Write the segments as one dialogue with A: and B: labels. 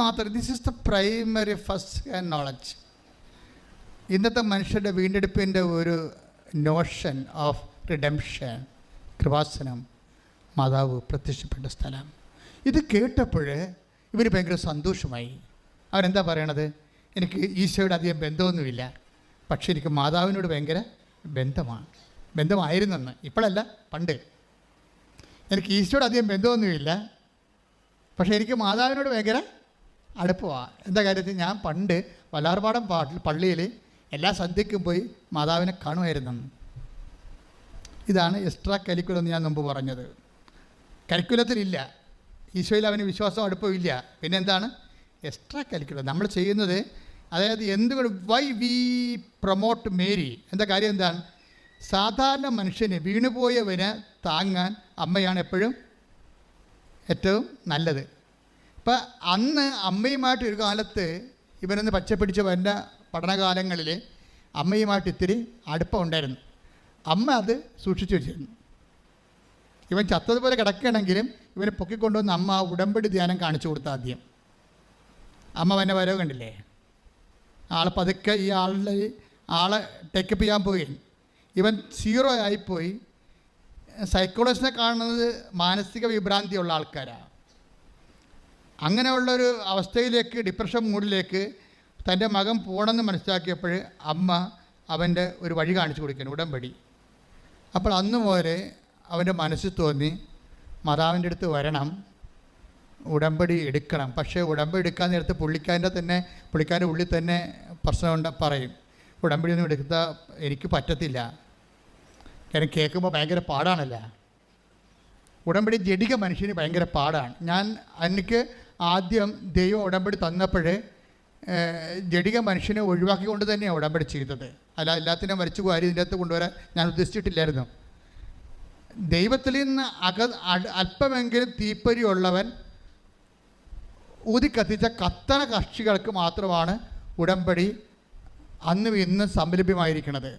A: മാത്രം this is the primary first knowledge ഇന്നത്തെ മനുഷ്യരുടെ വീണ്ടെടുപ്പിന്റെ ഒരു നോഷൻ ഓഫ് റിഡംഷൻ കൃപാസനം മാതാവ് പ്രത്യക്ഷപ്പെട്ട സ്ഥലം. ഇത് കേട്ടപ്പോൾ ഇവർ ഭയങ്കര സന്തോഷമായി. അവരെന്താ പറയണത്? എനിക്ക് ഈശോയുടെ അധികം ബന്ധമൊന്നുമില്ല. പക്ഷേ എനിക്ക് മാതാവിനോട് ഭയങ്കര ബന്ധമാണ്. ബന്ധമായിരുന്നെന്ന്. ഇപ്പോഴല്ല പണ്ട്. എനിക്ക് ഈശോയുടെ അധികം ബന്ധമൊന്നുമില്ല. പക്ഷേ എനിക്ക് മാതാവിനോട് ഭയങ്കര അടുപ്പമാണ് എന്താ കാര്യത്തിൽ ഞാൻ പണ്ട് വല്ലാർപാടം പാട്ടിൽ പള്ളിയിൽ എല്ലാ സന്ധ്യയ്ക്കും പോയി മാതാവിനെ കാണുമായിരുന്നു. ഇതാണ് എക്സ്ട്രാ കരിക്കുലം എന്ന് ഞാൻ മുമ്പ് പറഞ്ഞത്. കരിക്കുലത്തിലില്ല. ഈശോയിൽ അവന് വിശ്വാസം അടുപ്പമില്ല പിന്നെ എന്താണ്? Extra curriculum. നമ്മൾ ചെയ്യുന്നത് അതായത് എന്തുകൊണ്ട് വൈ വി പ്രൊമോട്ട് മേരി. എന്താ കാര്യം എന്താണ്? സാധാരണ മനുഷ്യന് വീണുപോയവന് താങ്ങാൻ അമ്മയാണ് എപ്പോഴും ഏറ്റവും നല്ലത്. ഇപ്പം അന്ന് അമ്മയുമായിട്ട് ഒരു കാലത്ത് ഇവനൊന്ന് പച്ചപ്പിടിച്ച് എന്റെ പഠനകാലങ്ങളിൽ അമ്മയുമായിട്ട് ഇത്തിരി അടുപ്പമുണ്ടായിരുന്നു അമ്മ അത് സൂക്ഷിച്ചു വെച്ചിരുന്നു. ഇവൻ ചത്തതുപോലെ കിടക്കുകയാണെങ്കിലും ഇവനെ പൊക്കിക്കൊണ്ടുവന്ന് അമ്മ ഉടമ്പടി ധ്യാനം കാണിച്ചു കൊടുത്ത ആദ്യം. അമ്മ വന്നെ വരവ് കണ്ടില്ലേ? ആൾ പതുക്കെ ഈ ആളുടെ ആളെ ടേക്കപ്പ് ചെയ്യാൻ പോയി ഇവൻ സീറോ ആയിപ്പോയി സൈക്കോളജിനെ കാണുന്നത് മാനസിക വിഭ്രാന്തിയുള്ള ആൾക്കാരാണ് അങ്ങനെയുള്ളൊരു അവസ്ഥയിലേക്ക് ഡിപ്രഷൻ മൂഡിലേക്ക് തന്റെ മകൻ പോകണമെന്ന് മനസ്സിലാക്കിയപ്പോൾ അമ്മ അവന്റെ ഒരു വഴി കാണിച്ചു കൊടുക്കുന്നു ഉടമ്പടി. അപ്പോൾ അന്ന് മുതലേ അവന്റെ മനസ്സിൽ തോന്നി മാതാവിന്റെ അടുത്ത് വരണം ഉടമ്പടി എടുക്കണം. പക്ഷേ ഉടമ്പടി എടുക്കാൻ നേരത്ത് പുള്ളിക്കാരന്റെ തന്നെ പുള്ളിക്കാരന്റെ ഉള്ളിൽ തന്നെ പ്രശ്നമുണ്ട് പറയും ഉടമ്പടി ഒന്നും എടുത്ത എനിക്ക് പറ്റത്തില്ല. കാരണം കേൾക്കുമ്പോൾ ഭയങ്കര പാടാണല്ലോ? ഉടമ്പടി ജഡിക മനുഷ്യന് ഭയങ്കര പാടാണ്. ഞാൻ എനിക്ക് ആദ്യം ദൈവം ഉടമ്പടി തന്നപ്പോഴേ ജഡിക മനുഷ്യനെ ഒഴിവാക്കിക്കൊണ്ട് തന്നെയാണ് ഉടമ്പടി ചെയ്തത്. അല്ല എല്ലാത്തിനും മരിച്ചു പോയി ഇതിന്റെ അകത്ത് കൊണ്ടുവരാൻ ഞാൻ ഉദ്ദേശിച്ചിട്ടില്ലായിരുന്നു. ദൈവത്തിൽ നിന്ന് അക അല്പമെങ്കിലും തീപ്പൊരിയുള്ളവൻ ഊതി കത്തിച്ച കത്തണ കക്ഷികൾക്ക് മാത്രമാണ് ഉടമ്പടി അന്നും ഇന്നും സംലഭ്യമായിരിക്കുന്നത്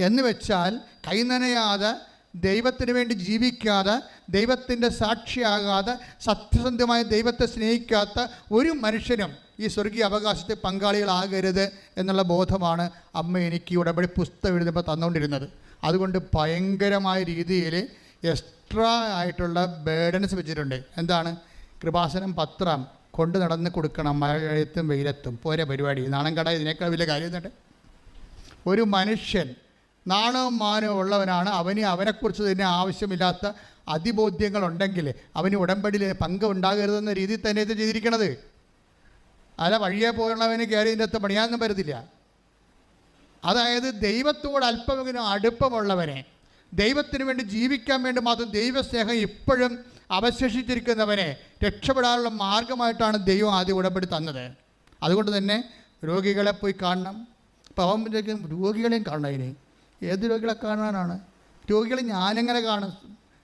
A: എന്ന് വെച്ചാൽ കൈനനയാതെ ദൈവത്തിന് വേണ്ടി ജീവിക്കാതെ ദൈവത്തിന്റെ സാക്ഷിയാകാതെ സത്യസന്ധമായ ദൈവത്തെ സ്നേഹിക്കാത്ത ഒരു മനുഷ്യനും ഈ സ്വർഗീയ അവകാശത്തെ പങ്കാളികളാകരുത് എന്നുള്ള ബോധമാണ് അമ്മ എനിക്ക് ഉടമ്പടി പുസ്തകം എഴുതുമ്പോൾ തന്നുകൊണ്ടിരുന്നത്. അതുകൊണ്ട് ഭയങ്കരമായ രീതിയിൽ എക്സ്ട്രാ ആയിട്ടുള്ള ബേഡൻസ് വെച്ചിട്ടുണ്ട്. എന്താണ്? കൃപാസനം പത്രം കൊണ്ട് നടന്ന് കൊടുക്കണം മഴയത്തും വെയിലത്തും. പോരെ പരിപാടി. നാണം കട ഇതിനേക്കാൾ വലിയ കാര്യം ഒരു മനുഷ്യൻ നാണവും മാനവും ഉള്ളവനാണ്. അവന് അവനെക്കുറിച്ച് തന്നെ ആവശ്യമില്ലാത്ത അതിബോധ്യങ്ങളുണ്ടെങ്കിൽ അവന് ഉടമ്പടിയിൽ പങ്ക് ഉണ്ടാകരുതെന്ന രീതിയിൽ തന്നെ ഇത് ചെയ്തിരിക്കണത്. അല്ല വഴിയെ പോലുള്ളവന് കയറി ഇതിന്റെ അകത്ത് പണിയാനൊന്നും വരുന്നില്ല അതായത് ദൈവത്തോട് അല്പമെങ്കിലും അടുപ്പമുള്ളവനെ ദൈവത്തിന് വേണ്ടി ജീവിക്കാൻ വേണ്ടി മാത്രം ദൈവസ്നേഹം ഇപ്പോഴും അവശേഷിച്ചിരിക്കുന്നവനെ രക്ഷപ്പെടാനുള്ള മാർഗമായിട്ടാണ് ദൈവം ആദ്യം ഉടമ്പടി തന്നത്. അതുകൊണ്ട് തന്നെ രോഗികളെ പോയി കാണണം. പവം രോഗികളെയും കാണണം അതിന്. ഏത് രോഗികളെ കാണാനാണ്? രോഗികളെ ഞാനെങ്ങനെ കാണും?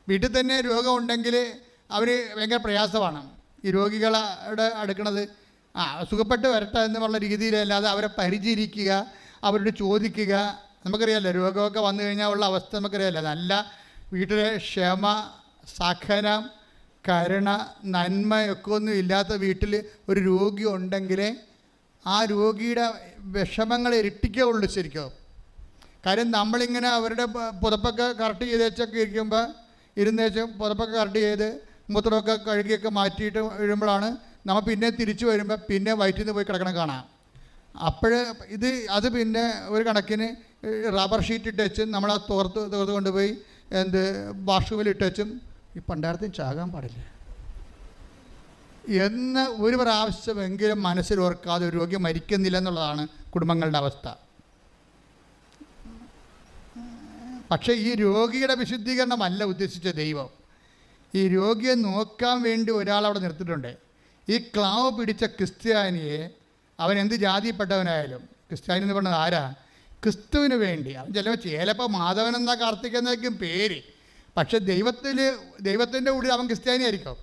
A: വീട്ടിൽ തന്നെ രോഗമുണ്ടെങ്കിൽ അവർ ഭയങ്കര പ്രയാസമാണ്. ഈ രോഗികളുടെ അടുക്കണത് ആ സുഖപ്പെട്ട് വരട്ടെ എന്നുള്ള രീതിയിലല്ലാതെ അവരെ പരിചരിക്കുക അവരോട് ചോദിക്കുക. നമുക്കറിയാമല്ലോ രോഗമൊക്കെ വന്നു കഴിഞ്ഞാൽ ഉള്ള അവസ്ഥ നമുക്കറിയാമല്ലോ നല്ല വീട്ടിലെ ക്ഷമ സഹനം കരുണ നന്മയൊക്കെ ഒന്നും ഇല്ലാത്ത വീട്ടിൽ ഒരു രോഗി ഉണ്ടെങ്കിൽ ആ രോഗിയുടെ വിഷമങ്ങൾ ഇരട്ടിക്കുള്ളൂ ശരിക്കും. കാര്യം നമ്മളിങ്ങനെ അവരുടെ പുതപ്പൊക്കെ കറക്റ്റ് ചെയ്ത് വെച്ചൊക്കെ ഇരിക്കുമ്പോൾ ഇരുന്ന് വെച്ച് പുതപ്പൊക്കെ കറക്റ്റ് ചെയ്ത് മൂത്രമൊക്കെ കഴുകിയൊക്കെ മാറ്റിയിട്ട് വീഴുമ്പോഴാണ് നമ്മൾ പിന്നെ തിരിച്ചു വരുമ്പോൾ പിന്നെ വയറ്റിൽ നിന്ന് പോയി കിടക്കണം കാണാം. അപ്പോൾ ഇത് അത് പിന്നെ ഒരു കണക്കിന് റബ്ബർ ഷീറ്റ് ഇട്ടേച്ചും നമ്മൾ ആ തോർത്ത് തോർത്ത് കൊണ്ടുപോയി എന്ത് വാഷ്റൂമിൽ ഇട്ടേച്ചും. ഈ പണ്ടാരത്തിൽ ചാകാൻ പാടില്ല. എന്ന് ഒരു പ്രാവശ്യമെങ്കിലും മനസ്സിൽ ഓർക്കാതെ ഒരു രോഗി മരിക്കുന്നില്ല എന്നുള്ളതാണ് കുടുംബങ്ങളുടെ അവസ്ഥ. പക്ഷേ ഈ രോഗിയുടെ വിശുദ്ധീകരണമല്ല ഉദ്ദേശിച്ച ദൈവം. ഈ രോഗിയെ നോക്കാൻ വേണ്ടി ഒരാൾ ഒരാളവിടെ നിർത്തിയിട്ടുണ്ട്. ഈ ക്ലാവ് പിടിച്ച ക്രിസ്ത്യാനിയെ അവൻ എന്ത് ജാതിപ്പെട്ടവനായാലും ക്രിസ്ത്യാനി എന്ന് പറഞ്ഞത് ആരാ? ക്രിസ്തുവിന് വേണ്ടി. അവൻ ചിലപ്പോൾ ചിലപ്പോൾ മാധവൻ എന്ന കാർത്തികെന്നായിരിക്കും പേര്. പക്ഷെ ദൈവത്തിൽ ദൈവത്തിന്റെ ഉള്ളിൽ അവൻ ക്രിസ്ത്യാനി ആയിരിക്കും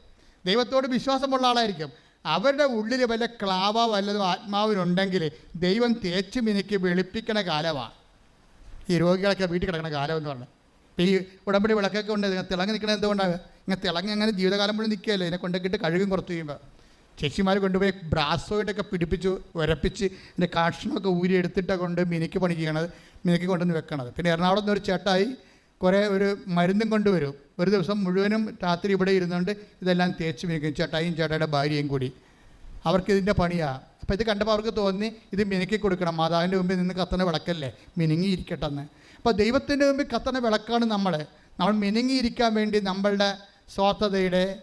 A: ദൈവത്തോട് വിശ്വാസമുള്ള ആളായിരിക്കും. അവരുടെ ഉള്ളിൽ വല്ല ക്ലാവ വല്ലതും ആത്മാവിനുണ്ടെങ്കിൽ ദൈവം തേച്ച് മിനുക്കി വെളുപ്പിക്കണ കാലമാണ് ഈ രോഗികളൊക്കെ വീട്ടിൽ കിടക്കുന്ന കാലം എന്ന് പറഞ്ഞത് അപ്പം ഈ ഉടമ്പടി വിളക്കൊക്കെ ഉണ്ട് ഇങ്ങനെ തിളങ്ങി നിൽക്കണത് എന്തുകൊണ്ടാണ് ഇങ്ങനെ തിളങ്ങി അങ്ങനെ ജീവിതകാലം മുഴുവൻ നിൽക്കുകയല്ലേ? ഇതിനെ കൊണ്ടൊക്കെ കഴുകും കുറച്ച് കഴിയുമ്പോൾ ചേച്ചിമാർ കൊണ്ടുപോയി ബ്രാസോയിട്ടൊക്കെ പിടിപ്പിച്ച് ഉരപ്പിച്ച് ഇതിന്റെ കാഷ്ണമൊക്കെ ഊരി എടുത്തിട്ടൊക്കെ കൊണ്ട് മിനിക്ക് പണി ചെയ്യണത് മിനിക്ക് കൊണ്ടുവന്ന് വെക്കണത്. പിന്നെ എറണാകുളത്ത് നിന്ന് ഒരു ചേട്ടായി കുറേ ഒരു മരുന്നും കൊണ്ടുവരും. ഒരു ദിവസം മുഴുവനും രാത്രി ഇവിടെ ഇരുന്നുകൊണ്ട് ഇതെല്ലാം തേച്ച് മിനിക്കും. ചേട്ടായും ചേട്ടായുടെ ഭാര്യയും കൂടി. അവർക്ക് ഇതിന്റെ പണിയാണ് അപ്പോൾ ഇത് കണ്ടപ്പോൾ അവർക്ക് തോന്നി ഇത് മിനുക്കി കൊടുക്കണം. മാതാവിന്റെ മുമ്പിൽ നിന്ന് കത്തണ വിളക്കല്ലേ? മിനുങ്ങിയിരിക്കട്ടെന്ന്. അപ്പോൾ ദൈവത്തിന്റെ മുമ്പിൽ കത്തണ വിളക്കാണ് നമ്മൾ നമ്മൾ മിനുങ്ങിയിരിക്കാൻ വേണ്ടി നമ്മളുടെ സ്വാർത്ഥതയുടെ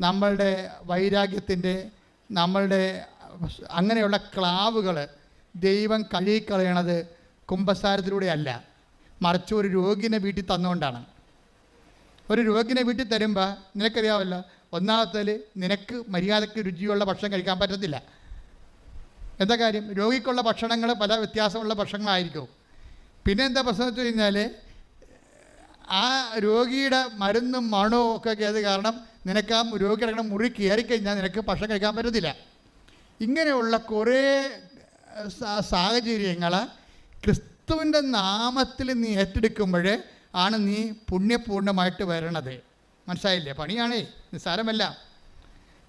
A: നമ്മളുടെ വൈരാഗ്യത്തിന്റെ നമ്മളുടെ അങ്ങനെയുള്ള ക്ലാവുകൾ ദൈവം കഴുകിക്കളയണത് കുംഭസാരത്തിലൂടെയല്ല മറിച്ച് ഒരു രോഗിനെ വീട്ടിൽ തന്നുകൊണ്ടാണ്. ഒരു രോഗിനെ വീട്ടിൽ തരുമ്പോൾ നിനക്കറിയാമല്ലോ ഒന്നാമത്തേൽ നിനക്ക് മര്യാദയ്ക്ക് രുചിയുള്ള ഭക്ഷണം കഴിക്കാൻ പറ്റത്തില്ല. എന്താ കാര്യം? രോഗിക്കുള്ള ഭക്ഷണങ്ങൾ പല വ്യത്യാസമുള്ള ഭക്ഷണങ്ങളായിരിക്കും. പിന്നെ എന്താ പ്രശ്നം വെച്ച് കഴിഞ്ഞാൽ ആ രോഗിയുടെ മരുന്നും മണവും ഒക്കെ ആയത് കാരണം നിനക്ക് ആ രോഗി കിടക്കുന്ന മുറി കയറിക്കഴിഞ്ഞാൽ നിനക്ക് ഭക്ഷണം കഴിക്കാൻ പറ്റത്തില്ല. ഇങ്ങനെയുള്ള കുറേ സാഹചര്യങ്ങൾ ക്രിസ്തുവിന്റെ നാമത്തിൽ നീ ഏറ്റെടുക്കുമ്പോൾ ആണ് നീ പുണ്യപൂർണമായിട്ട് വരണത്. മനസ്സിലായില്ലേ? പണിയാണേ നിസ്സാരമല്ല.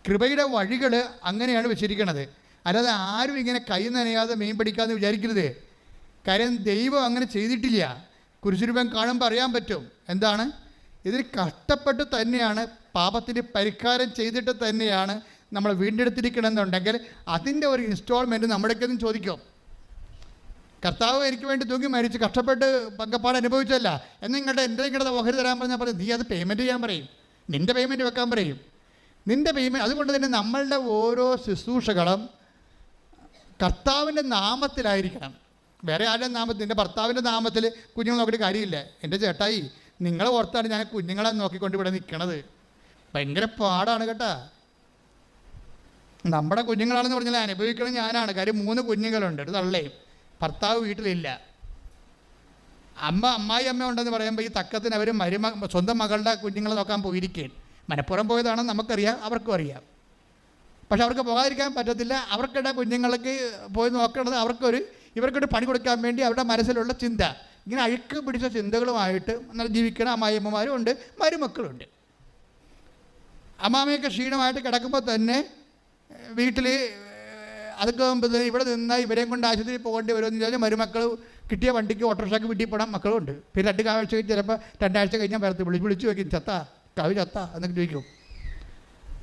A: കൃപയുടെ വഴികൾ അങ്ങനെയാണ് വെച്ചിരിക്കുന്നത് അല്ലാതെ ആരും ഇങ്ങനെ കൈ നനയാതെ മീൻ പിടിക്കാമെന്ന് വിചാരിക്കരുത്. കാര്യം ദൈവം അങ്ങനെ ചെയ്തിട്ടില്ല. കുരിശുരൂപം കാണുമ്പോൾ അറിയാൻ പറ്റും. എന്താണ്? ഇതിൽ കഷ്ടപ്പെട്ട് തന്നെയാണ് പാപത്തിന് പരിഹാരം ചെയ്തിട്ട് തന്നെയാണ് നമ്മൾ വീണ്ടെടുത്തിരിക്കണമെന്നുണ്ടെങ്കിൽ അതിന്റെ ഒരു ഇൻസ്റ്റാൾമെന്റ് നമ്മുടെയൊക്കെ ചോദിക്കും. കർത്താവ് എനിക്ക് വേണ്ടി തൂങ്ങി മരിച്ച് കഷ്ടപ്പെട്ട് പങ്കപ്പാട് അനുഭവിച്ചല്ല എന്നിങ്ങോട്ട് എന്റെ ഇങ്ങോട്ട് ഓഹരി തരാൻ പറഞ്ഞാൽ പറയും നീ അത് പേയ്മെന്റ് ചെയ്യാൻ പറയും. നിന്റെ പേയ്മെന്റ് വെക്കാൻ പറയും. നിന്റെ പേയ്മെന്റ് അതുകൊണ്ട് തന്നെ നമ്മളുടെ ഓരോ ശുശ്രൂഷകളും കർത്താവിന്റെ നാമത്തിലായിരിക്കണം. വേറെ ആരുടെ നാമത്തിൽ? എന്റെ ഭർത്താവിന്റെ നാമത്തിൽ കുഞ്ഞുങ്ങൾ നോക്കിയിട്ട് കാര്യമില്ല. എന്റെ ചേട്ടായി നിങ്ങളെ ഓർത്താണ് ഞാൻ കുഞ്ഞുങ്ങളെ നോക്കിക്കൊണ്ട് ഇവിടെ നിൽക്കണത്. ഭയങ്കര പാടാണ് കേട്ടാ. നമ്മുടെ കുഞ്ഞുങ്ങളാണെന്ന് പറഞ്ഞാൽ അനുഭവിക്കണം ഞാനാണ്. കാര്യം മൂന്ന് കുഞ്ഞുങ്ങളുണ്ട്. ഒരു തള്ളയും. ഭർത്താവ് വീട്ടിലില്ല. അമ്മ അമ്മായി അമ്മ ഉണ്ടെന്ന് പറയുമ്പോൾ ഈ തക്കത്തിന് അവർ മരുമ സ്വന്തം മകളുടെ കുഞ്ഞുങ്ങളെ നോക്കാൻ പോയിരിക്കുകയാണ്. മനപ്പുറം പോയതാണെന്ന് നമുക്കറിയാം അവർക്കും അറിയാം. പക്ഷെ അവർക്ക് പോകാതിരിക്കാൻ പറ്റത്തില്ല. അവർക്കിടെ കുഞ്ഞുങ്ങൾക്ക് പോയി നോക്കേണ്ടത് അവർക്കൊരു ഇവർക്കൊരു പണി കൊടുക്കാൻ വേണ്ടി അവരുടെ മനസ്സിലുള്ള ചിന്ത. ഇങ്ങനെ അഴുക്ക് പിടിച്ച ചിന്തകളുമായിട്ട് ജീവിക്കണ അമ്മായിയമ്മമാരും ഉണ്ട് മരുമക്കളുണ്ട്. അമ്മാമയൊക്കെ ക്ഷീണമായിട്ട് കിടക്കുമ്പോൾ തന്നെ വീട്ടിൽ അതൊക്കെ ഇവിടെ നിന്നാൽ ഇവരെയും കൊണ്ട് ആശുപത്രിയിൽ പോകേണ്ടി വരുമെന്ന് ചോദിച്ചാൽ മരുമക്കൾ കിട്ടിയ വണ്ടിക്ക് ഓട്ടോറിക്ഷയ്ക്ക് വീട്ടിൽ പോകണം മക്കളുണ്ട്. പിന്നെ രണ്ട് കാഴ്ച കഴിഞ്ഞ് ചിലപ്പോൾ രണ്ടാഴ്ച കഴിഞ്ഞാൽ വരത്ത് വിളിച്ച് വിളിച്ച് വയ്ക്കും ചത്ത കവി ചത്ത? എന്നൊക്കെ ചോദിക്കും.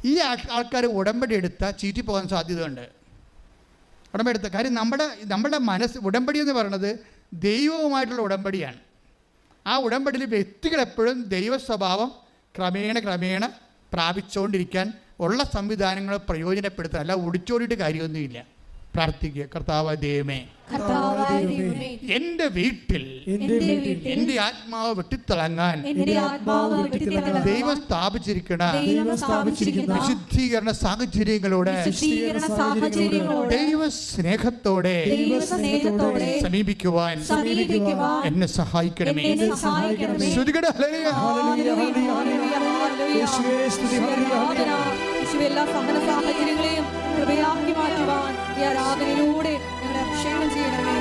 A: ഈ ആൾക്കാർ ഉടമ്പടി എടുത്താൽ ചീറ്റി പോകാൻ സാധ്യതയുണ്ട്. ഉടമ്പടി എടുത്ത കാര്യം നമ്മുടെ നമ്മുടെ മനസ്സ് ഉടമ്പടി എന്ന് പറയുന്നത് ദൈവവുമായിട്ടുള്ള ഉടമ്പടിയാണ്. ആ ഉടമ്പടിയിൽ വ്യക്തികൾ എപ്പോഴും ദൈവ സ്വഭാവം ക്രമേണ ക്രമേണ പ്രാപിച്ചുകൊണ്ടിരിക്കാൻ ഉള്ള സംവിധാനങ്ങൾ പ്രയോജനപ്പെടുത്താൻ അല്ല ഒടിച്ചോടിയിട്ട് കാര്യമൊന്നുമില്ല. പ്രാർത്ഥിക്കുക. കർത്താവ് ദൈവമേ എന്റെ വീട്ടിൽ
B: എന്റെ വീട്ടിൽ
C: എന്റെ ആത്മാവ് വെട്ടിത്തിളങ്ങാൻ
A: ദൈവം സ്ഥാപിച്ചിരിക്കണ
C: ദൈവം സ്ഥാപിച്ചിരിക്കുന്ന
A: വിശുദ്ധീകരണ സാഹചര്യങ്ങളോടെ ദൈവ സ്നേഹത്തോടെ സമീപിക്കുവാൻ എന്നെ സഹായിക്കണമേ. ശ്രുതികട ഹല്ലേലൂയ.
B: യേശുവേ,
C: എല്ലാ സഹന സാഹചര്യങ്ങളെയും കൃപയാക്കി മാറ്റുവാൻ ഈ ആരാധനയിലൂടെ ഞങ്ങളെ അഭിഷേകം ചെയ്യണമേ.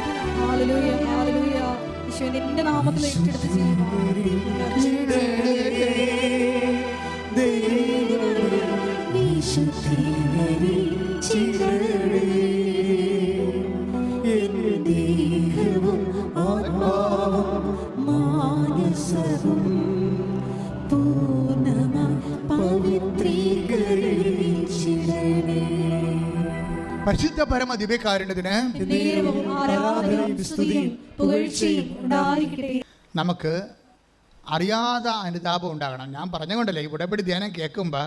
C: ആലലൂയ ആലലൂയ യേശുവേ നിന്റെ നാമത്തിൽ ഏറ്റെടുത്ത് ചെയ്യുവാൻ. പരിശുദ്ധ പരമ ദിവ്യകാരുണ്യത്തിന്
A: നമുക്ക് അറിയാതെ അനുതാപം ഉണ്ടാകണം. ഞാൻ പറഞ്ഞുകൊണ്ടല്ലേ ഇവിടെ ഉടമ്പടി ധ്യാനം കേൾക്കുമ്പോൾ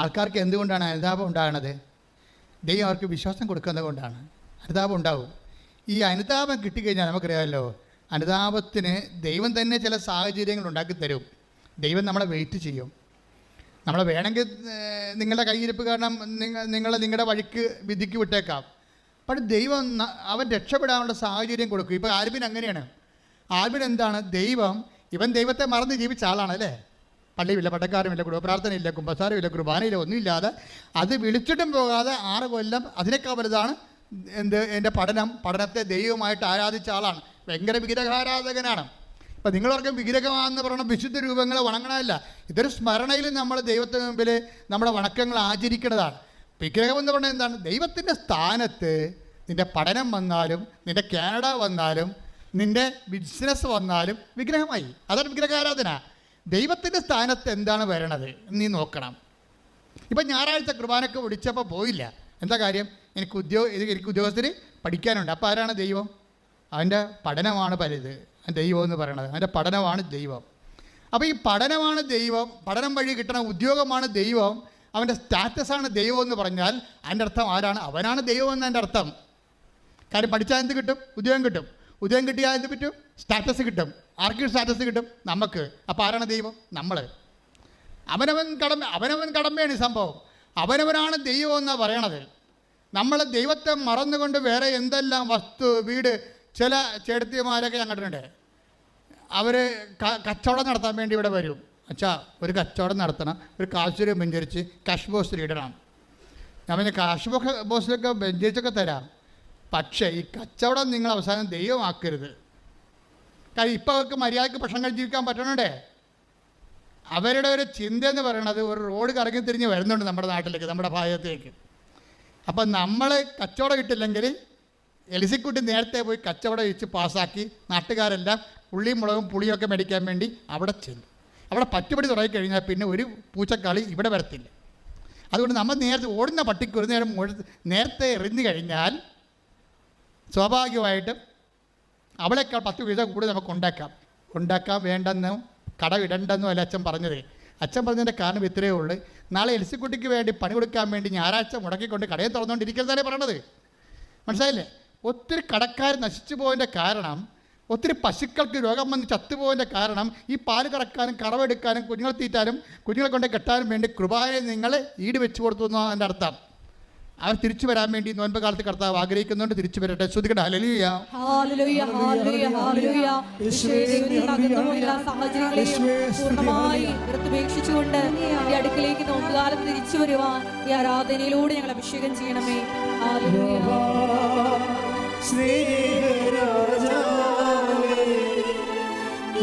A: ആൾക്കാർക്ക് എന്തുകൊണ്ടാണ് അനുതാപം ഉണ്ടാകണത്? ദൈവം അവർക്ക് വിശ്വാസം കൊടുക്കുന്നത് കൊണ്ടാണ്. അനുതാപം ഉണ്ടാവും. ഈ അനുതാപം കിട്ടിക്കഴിഞ്ഞാൽ നമുക്കറിയാമല്ലോ അനുതാപത്തിന് ദൈവം തന്നെ ചില സാഹചര്യങ്ങൾ ഉണ്ടാക്കി തരും ദൈവം നമ്മളെ വെയിറ്റ് ചെയ്യും. നമ്മളെ വേണമെങ്കിൽ നിങ്ങളുടെ കയ്യിരിപ്പ് കാരണം നിങ്ങൾ നിങ്ങളെ നിങ്ങളുടെ വഴിക്ക് വിധിക്ക് വിട്ടേക്കാം. പക്ഷെ ദൈവം അവൻ രക്ഷപ്പെടാനുള്ള സാഹചര്യം കൊടുക്കും. ഇപ്പോൾ ആൽബിൻ അങ്ങനെയാണ്. ആൽബിൻ എന്താണ്? ദൈവം ഇവൻ ദൈവത്തെ മറന്ന് ജീവിച്ച ആളാണ് അല്ലേ? പള്ളിയില്ല പട്ടക്കാരുമില്ല കുടുംബപ്രാർത്ഥനയില്ല കുമ്പസാരമില്ല കുർബാനയില്ല ഒന്നുമില്ലാതെ അത് വിളിച്ചിട്ടും പോകാതെ ആറ് കൊല്ലം അതിനേക്കാൾ വലുതാണ് എന്ത്? എന്റെ പഠനം. പഠനത്തെ ദൈവമായിട്ട് ആരാധിച്ച ആളാണ്. ഭയങ്കര വിഗ്രഹാരാധകനാണ്. ഇപ്പം നിങ്ങളൊക്കെ വിഗ്രഹമാണെന്ന് പറയുന്ന വിശുദ്ധ രൂപങ്ങളെ വണങ്ങണമല്ല ഇതൊരു സ്മരണയിൽ നമ്മൾ ദൈവത്തിന് മുമ്പിൽ നമ്മുടെ വണക്കങ്ങൾ ആചരിക്കേണ്ടതാണ് വിഗ്രഹം എന്ന് പറഞ്ഞാൽ എന്താണ്? ദൈവത്തിന്റെ സ്ഥാനത്ത് നിന്റെ പഠനം വന്നാലും നിന്റെ കാനഡ വന്നാലും നിന്റെ ബിസിനസ് വന്നാലും വിഗ്രഹമായി. അതാണ് വിഗ്രഹാരാധന. ദൈവത്തിന്റെ സ്ഥാനത്ത് എന്താണ് വരണത്? നീ നോക്കണം. ഇപ്പം ഞായറാഴ്ച കുർബാനൊക്കെ വിളിച്ചപ്പോൾ പോയില്ല. എന്താ കാര്യം? എനിക്ക് ഉദ്യോഗ എനിക്ക് ഉദ്യോഗസ്ഥർ പഠിക്കാനുണ്ട്. അപ്പോൾ ആരാണ് ദൈവം? അവന്റെ പഠനമാണ് പലത്. ദൈവം എന്ന് പറയണത്. അതിന്റെ പഠനമാണ് ദൈവം. അപ്പോൾ ഈ പഠനമാണ് ദൈവം പഠനം വഴി കിട്ടുന്ന ഉദ്യോഗമാണ് ദൈവം അവന്റെ സ്റ്റാറ്റസാണ് ദൈവം എന്ന് പറഞ്ഞാൽ അതിന്റെ അർത്ഥം ആരാണ്? അവനാണ് ദൈവം എന്നതിന്റെ അർത്ഥം. കാര്യം പഠിച്ചാൽ എന്ത് കിട്ടും? ഉദ്യോഗം കിട്ടും. ഉദ്യോഗം കിട്ടിയാൽ എന്ത് പറ്റും? സ്റ്റാറ്റസ് കിട്ടും. ആർക്കും സ്റ്റാറ്റസ് കിട്ടും? നമുക്ക്. അപ്പോൾ ആരാണ് ദൈവം? നമ്മൾ അവനവൻ കടമ അവനവൻ കടമയാണ് ഈ സംഭവം. അവനവനാണ് ദൈവം എന്നാണ് പറയണത്. നമ്മൾ ദൈവത്തെ മറന്നുകൊണ്ട് വേറെ എന്തെല്ലാം വസ്തു വീട് ചില ചേട്ടത്തിമാരൊക്കെ കണ്ടിട്ടുണ്ട്. അവർ കച്ചവടം നടത്താൻ വേണ്ടി ഇവിടെ വരും. അച്ഛാ ഒരു കച്ചവടം നടത്തണം. ഒരു കാശുരം ബെഞ്ചരിച്ച് കാഷ് ബോസ് ഇടണം. ഞാൻ പിന്നെ കാഷ് ബോസിലൊക്കെ ബെഞ്ചരിച്ചൊക്കെ തരാം. പക്ഷേ ഈ കച്ചവടം നിങ്ങൾ അവസാനം ദൈവമാക്കരുത്. കാര്യം ഇപ്പോൾ അവർക്ക് മര്യാദയ്ക്ക് ഭക്ഷണം കഴിച്ച് ജീവിക്കാൻ പറ്റണേ അവരുടെ ഒരു ചിന്ത എന്ന് പറയുന്നത് ഒരു റോഡ് കറങ്ങി തിരിഞ്ഞ് വരുന്നുണ്ട് നമ്മുടെ നാട്ടിലേക്ക് നമ്മുടെ ഭാഗത്തേക്ക്. അപ്പം നമ്മൾ കച്ചവടം കിട്ടില്ലെങ്കിൽ എലിസിക്കുട്ടി നേരത്തെ പോയി കച്ചവടം വെച്ച് പാസ്സാക്കി നാട്ടുകാരെല്ലാം ഉള്ളിയും മുളകും പുളിയൊക്കെ മേടിക്കാൻ വേണ്ടി അവിടെ ചെല്ലും അവിടെ പറ്റുപടി തുടങ്ങിക്കഴിഞ്ഞാൽ പിന്നെ ഒരു പൂച്ചക്കളി ഇവിടെ വരത്തില്ല. അതുകൊണ്ട് നമ്മൾ നേരത്തെ ഓടുന്ന പട്ടിക്ക് ഒരു നേരം നേരത്തെ എറിഞ്ഞു കഴിഞ്ഞാൽ സ്വാഭാവികമായിട്ടും അവളെക്കാൾ പത്ത് വീതം കൂടി നമുക്ക് ഉണ്ടാക്കാം. ഉണ്ടാക്കാൻ വേണ്ടെന്നും കടവിടണ്ടെന്നും അല്ല അച്ഛൻ പറഞ്ഞത്. അച്ഛൻ പറഞ്ഞതിന്റെ കാരണം ഇത്രയേ ഉള്ളൂ. നാളെ എൽസിക്കുട്ടിക്ക് വേണ്ടി പണി കൊടുക്കാൻ വേണ്ടി ഞായറാഴ്ച മുടക്കിക്കൊണ്ട് കടയിൽ തുറന്നുകൊണ്ടിരിക്കുന്നതല്ലേ പറയണത്? മനസ്സിലായില്ലേ? ഒത്തിരി കടക്കാർ നശിച്ചു പോയതിന്റെ കാരണം ഒത്തിരി പശുക്കൾക്ക് രോഗം വന്ന് ചത്തുപോയതിന്റെ കാരണം ഈ പാൽ കറക്കാനും കറവെടുക്കാനും കുഞ്ഞുങ്ങളെ തീറ്റാനും കുഞ്ഞുങ്ങളെ കൊണ്ട് കെട്ടാനും വേണ്ടി കൃപായെ നിങ്ങൾ ഈട് വെച്ചു കൊടുത്തു എന്നാണ് എന്റെ അർത്ഥം. അവർ തിരിച്ചു വരാൻ വേണ്ടി നോൻപ് കാലത്ത് കർത്താവ് ആഗ്രഹിക്കുന്നുണ്ട് തിരിച്ചു വരട്ടെ. ശ്രദ്ധിക്കട്ടെ.
C: ഹാലലുയ പൂർണമായി ഈ അടുക്കിലേക്ക് നോമ്പുകാലത്ത് തിരിച്ചു വരുവാൻ ഈ ആരാധനയിലൂടെ ഞങ്ങൾ അഭിഷേകം ചെയ്യണമേ.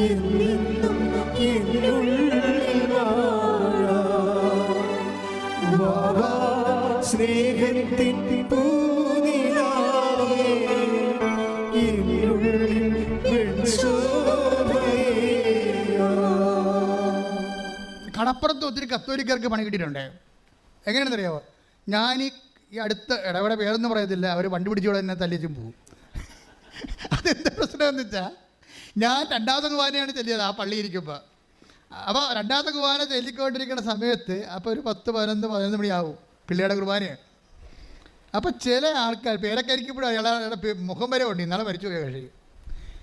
B: എന്നെന്നും.
A: കടപ്പുറത്ത് ഒത്തിരി കത്തോലിക്കർക്ക് പണി കിട്ടിയിട്ടുണ്ട് എങ്ങനെയാണെന്നറിയാവോ ഞാൻ ഈ ഈ അടുത്ത ഇടവേടെ പേരൊന്നും പറയത്തില്ല. അവർ വണ്ടി പിടിച്ചോടെ തന്നെ തല്ലിച്ചും പോകും അതെന്താ പ്രശ്നമെന്ന് വെച്ചാൽ ഞാൻ രണ്ടാമത്തെ കുവാനയാണ് ചെല്ലിയത് ആ പള്ളി ഇരിക്കുമ്പോൾ അപ്പോൾ രണ്ടാമത്തെ കുവാന ചെല്ലിക്കൊണ്ടിരിക്കുന്ന സമയത്ത് അപ്പോൾ ഒരു പത്ത് പതിനൊന്ന് പതിനൊന്ന് മണിയാവും പിള്ളേരുടെ കുർബാനയാണ്. അപ്പോൾ ചില ആൾക്കാർ പേരൊക്കെ ഇരിക്കുമ്പോഴും അയാളുടെ മുഖം വരെ ഉണ്ട്. ഇന്നാളെ മരിച്ചു പോയ കഴിയും